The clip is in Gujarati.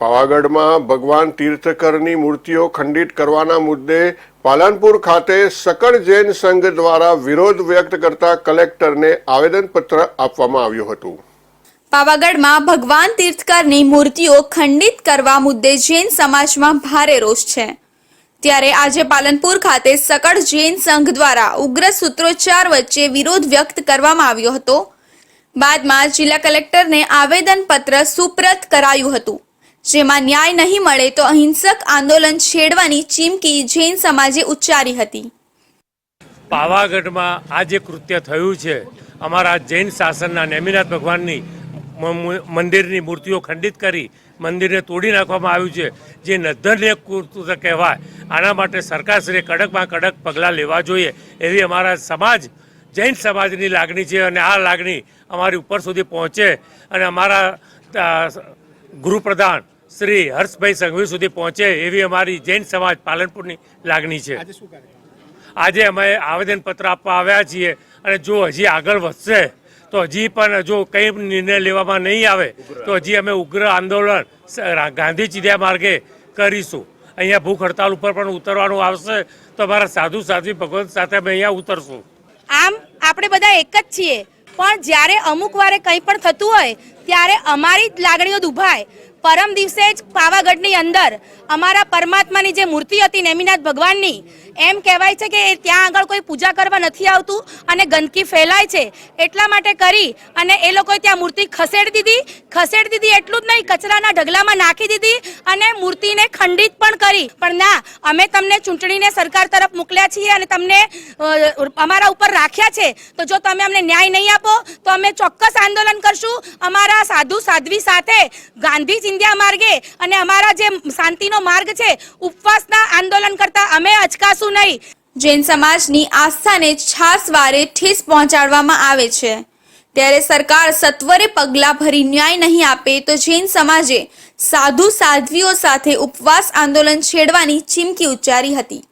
પાવાગઢમાં ભગવાન તીર્થકરની મૂર્તિઓ ખંડિત કરવાના મુદ્દે પાલનપુર ખાતે સકળ જૈન સંઘ દ્વારા વિરોધ વ્યક્ત કરતા કલેક્ટરને આવેદનપત્ર આપવામાં આવ્યું હતું. પાવાગઢમાં ભગવાન તીર્થકરની મૂર્તિઓ ખંડિત કરવા મુદ્દે જૈન સમાજમાં ભારે રોષ છે. ત્યારે આજે પાલનપુર ખાતે સકળ જૈન સંઘ દ્વારા ઉગ્ર સૂત્રોચ્ચાર વચ્ચે વિરોધ વ્યક્ત કરવામાં આવ્યો હતો. બાદમાં જિલ્લા કલેક્ટરને આવેદનપત્ર સુપ્રત કરાયું હતું. જેમાં ન્યાય નહીં મળે તો અહિંસક આંદોલન છેડવાની ચીમકી જૈન સમાજે ઉચ્ચારી હતી. પાવાગઢમાં આ જે કૃત્ય થયું છે, અમારા જૈન શાસનના નેમિનાથ ભગવાનની મંદિરની મૂર્તિઓ ખંડિત કરી મંદિરને તોડી નાખવામાં આવ્યું છે, જે નદ્ધન્ય કૃત્ય કહેવાય. આના માટે સરકારશ્રીએ કડકમાં કડક પગલાં લેવા જોઈએ એવી અમારા સમાજ, જૈન સમાજની લાગણી છે અને આ લાગણી અમારી ઉપર સુધી પહોંચે અને અમારા ગૃહપ્રધાન શ્રી હર્ષભાઈ સંઘવી સુધી પહોંચે એવી અમારી જૈન સમાજ પાલનપુરની લાગણી છે. આજે અમે આવેદનપત્ર આપવા આવ્યા છીએ અને જો હજી આગળ વધશે તો હજી પણ જો કંઈ નિર્ણય લેવામાં નહીં આવે તો હજી અમે ઉગ્ર આંદોલન ગાંધી ચીડિયા માર્ગે કરીશું. અહીંયા ભૂખ હડતાલ ઉપર પણ ઉતરવાનું આવશે તો અમારા સાધુ સાધ્વી ભગવંત સાથે અમે અહીંયા ઉતરશું. આમ આપણે બધા એક જ છીએ. પણ જ્યારે અમુક વારે કંઈ પણ થતું હોય ત્યારે અમારી જ લાગણીઓ દુભાય. પરમ દિવસે જ પાવાગઢની અંદર અમારા પરમાત્માની જે મૂર્તિ હતી નેમિનાથ ભગવાનની, એમ કહેવાય છે કે ત્યાં આગળ કોઈ પૂજા કરવા નથી આવતું અને ગંદકી ફેલાય છે. એટલા માટે કરી અને એ લોકોએ ત્યાં મૂર્તિ ખસેડી દીધી. ખસેડી દીધી એટલું જ નહીં, કચરાના ઢગલામાં નાખી દીધી અને મૂર્તિને ખંડિત પણ કરી. પણ ના, અમે તમને ચૂંટણીને સરકાર તરફ મોકલ્યા છીએ અને તમને અમારા ઉપર રાખ્યા છે. તો જો તમે અમને ન્યાય નહીં આપો, તો અમે ચોક્કસ આંદોલન કરશું. અમારા સાધુ સાધ્વી સાથે ગાંધી ચિંધ્યા માર્ગે અને અમારા જે શાંતિનો માર્ગ છે, ઉપવાસના આંદોલન કરતા અમે અચકાશું નહીં. જૈન સમાજની આસ્થાને છાસવારે ઠેસ પહોંચાડવામાં આવે છે. ત્યારે સરકાર સત્વરે પગલાં ભરી ન્યાય નહીં આપે તો જૈન સમાજે સાધુ સાધ્વીઓ સાથે ઉપવાસ આંદોલન છેડવાની ચીમકી ઉચ્ચારી હતી.